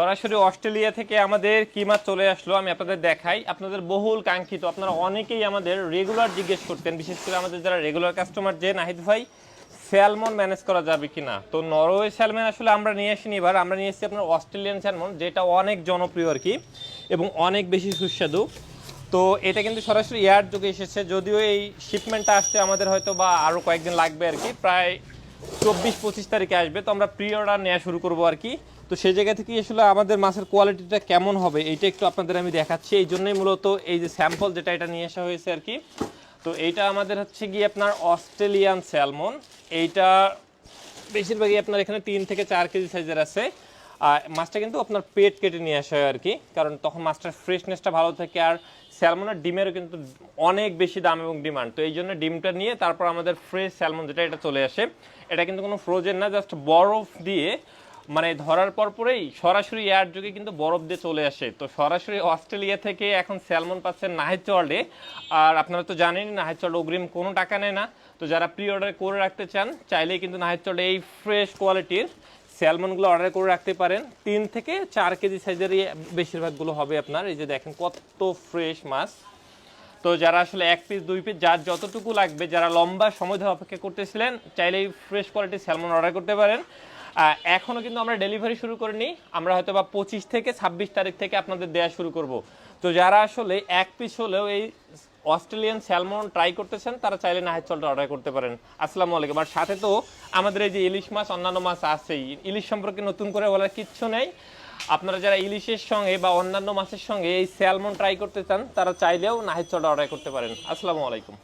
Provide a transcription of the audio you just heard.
সরাসরি অস্ট্রেলিয়া থেকে আমাদের কি মাছ চলে আসলো আমি আপনাদের দেখাই। আপনাদের বহুল কাঙ্ক্ষিত, আপনারা অনেকেই আমাদের রেগুলার জিজ্ঞেস করতেন, বিশেষ করে আমাদের যারা রেগুলার কাস্টমার যে নাহিদ ভাই, স্যালমন ম্যানেজ করা যাবে কিনা? তো নরওয়ে স্যালমন আসলে আমরা নিয়ে আসিনি এবার, আমরা নিয়ে এসেছি আপনার অস্ট্রেলিয়ান স্যালমন, যেটা অনেক জনপ্রিয় আর কি, এবং অনেক বেশি সুস্বাদু। তো এটা কিন্তু সরাসরি এয়ার যুগে এসেছে, যদিও এই শিপমেন্টটা আসতে আমাদের হয়তো বা আরও কয়েকদিন লাগবে আর কি, প্রায় চব্বিশ পঁচিশ তারিখে আসবে, তো আমরা প্রি অর্ডার নেওয়া শুরু করব আর কি। তো সেই জায়গা থেকে আসলে আমাদের মাছের কোয়ালিটিটা কেমন হবে, এইটা একটু আপনাদের আমি দেখাচ্ছি। এই জন্যই মূলত এই যে স্যাম্পল যেটা এটা নিয়ে আসা হয়েছে আর কি। তো এইটা আমাদের হচ্ছে গিয়ে আপনার অস্ট্রেলিয়ান স্যালমন এইটা বেশিরভাগই আপনার এখানে তিন থেকে চার কেজি সাইজের আছে। আর মাছটা কিন্তু আপনার পেট কেটে নিয়ে আসা হয় আর কি, কারণ তখন মাছটার ফ্রেশনেসটা ভালো থাকে আর স্যালমনের ডিমেরও কিন্তু অনেক বেশি দাম এবং ডিমান্ড তো এই জন্য ডিমটা নিয়ে তারপর আমাদের ফ্রেশ স্যালমন যেটা, এটা চলে আসে। এটা কিন্তু কোনো ফ্রোজেন না জাস্ট বরফ দিয়ে মানে ধরার পর পরেই সরাসরি এয়ার যুগে কিন্তু বরফ দিয়ে চলে আসে। তো সরাসরি অস্ট্রেলিয়া থেকে এখন স্যালমন পাচ্ছেন নাহেদ চর্ডে আর আপনারা তো জানেনই নাহেদ চর্ড অগ্রিম কোনো টাকা নেয় না। তো যারা প্রি অর্ডার করে রাখতে চান, চাইলেই কিন্তু নাহেদ চর্ডে এই ফ্রেশ কোয়ালিটির স্যালমনগুলো অর্ডার করে রাখতে পারেন। তিন থেকে চার কেজি সাইজেরই বেশিরভাগগুলো হবে আপনার। এই যে দেখেন কত ফ্রেশ মাছ। তো যারা আসলে এক পিস দুই পিস যার যতটুকু লাগবে, যারা লম্বা সময় ধরে অপেক্ষা করতেছিলেন, চাইলেই ফ্রেশ কোয়ালিটির স্যালমন অর্ডার করতে পারেন। আহ, এখনও কিন্তু আমরা ডেলিভারি শুরু করিনি। আমরা হয়তো বা পঁচিশ থেকে ছাব্বিশ তারিখ থেকে আপনাদের দেওয়া শুরু করব। তো যারা আসলে এক পিস হলেও এই অস্ট্রেলিয়ান স্যালমন ট্রাই করতেছেন তারা চাইলে নাহের চলটা অর্ডার করতে পারেন। আসসালামু আলাইকুম। আর সাথে তো আমাদের এই যে ইলিশ মাছ অন্যান্য মাছ আছেই। ইলিশ সম্পর্কে নতুন করে বলার কিচ্ছু নেই। আপনারা যারা ইলিশের সঙ্গে বা অন্যান্য মাছের সঙ্গে এই স্যালমন ট্রাই করতে চান তারা চাইলেও নাহিদ চলটা অর্ডার করতে পারেন। আসসালামু আলাইকুম।